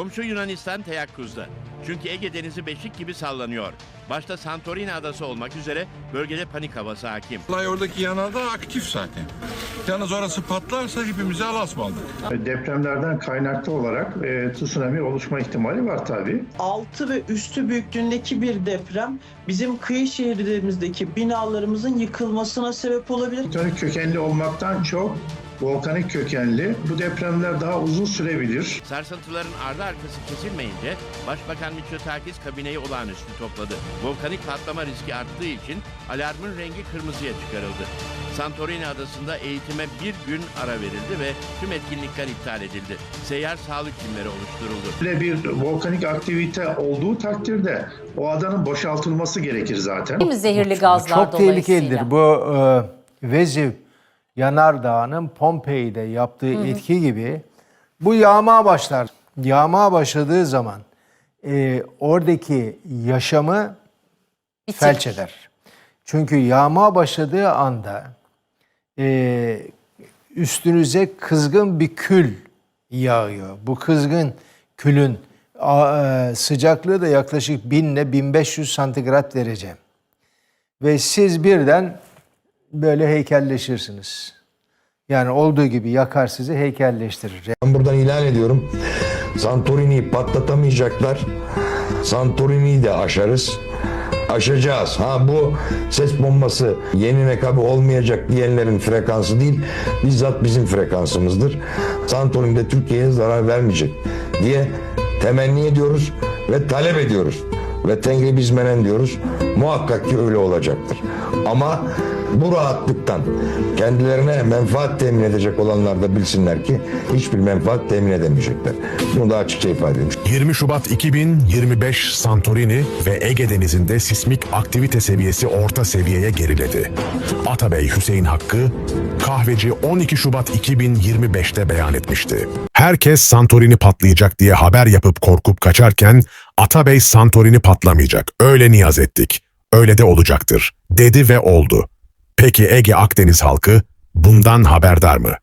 Komşu Yunanistan teyakkuzda. Çünkü Ege Denizi beşik gibi sallanıyor. Başta Santorini adası olmak üzere bölgede panik havası hakim. Olay oradaki yanardağ aktif zaten. Yalnız orası patlarsa hepimize alasmaldık. Depremlerden kaynaklı olarak e, tsunami oluşma ihtimali var tabii. altı ve üstü büyüklüğündeki bir deprem bizim kıyı şehirlerimizdeki binalarımızın yıkılmasına sebep olabilir. Tektonik kökenli olmaktan çok volkanik kökenli. Bu depremler daha uzun sürebilir. Sarsıntıların ardı arkası kesilmeyince Başbakan Mitsotakis kabineyi olağanüstü topladı. Volkanik patlama riski arttığı için alarmın rengi kırmızıya çıkarıldı. Santorini adasında eğitime bir gün ara verildi ve tüm etkinlikler iptal edildi. Seyyar sağlık timleri oluşturuldu. Böyle bir volkanik aktivite olduğu takdirde o adanın boşaltılması gerekir zaten. Değil mi zehirli gazlar Çok dolayısıyla? tehlikelidir. Bu e, Veziv yanardağının Pompei'de yaptığı etki gibi bu yağmaya başlar. Yağmaya başladığı zaman e, oradaki yaşamı Bitirir. felç eder. Çünkü yağmaya başladığı anda e, üstünüze kızgın bir kül yağıyor. Bu kızgın külün e, sıcaklığı da yaklaşık 1000 ile 1500 santigrat derece. Ve siz birden böyle heykelleşirsiniz. Yani olduğu gibi yakar sizi heykelleştirir. Ben buradan ilan ediyorum. Santorini'yi patlatamayacaklar. Santorini'yi de aşarız. Aşacağız. Ha bu ses bombası yeni mekabı olmayacak diyenlerin frekansı değil. Bizzat bizim frekansımızdır. Santorini de Türkiye'ye zarar vermeyecek diye temenni ediyoruz ve talep ediyoruz. Ve Tengri bizmenen diyoruz. Muhakkak ki öyle olacaktır. Ama bu rahatlıktan kendilerine menfaat temin edecek olanlar da bilsinler ki hiçbir menfaat temin edemeyecekler. Bunu da açıkça ifade edeyim. 20 Şubat 2025 Santorini ve Ege Denizi'nde sismik aktivite seviyesi orta seviyeye geriledi. Atabey Hüseyin Hakkı, kahveci 12 Şubat 2025'te beyan etmişti. Herkes Santorini patlayacak diye haber yapıp korkup kaçarken Atabey Santorini patlamayacak. Öyle niyaz ettik. Öyle de olacaktır. Dedi ve oldu. Peki Ege Akdeniz halkı bundan haberdar mı?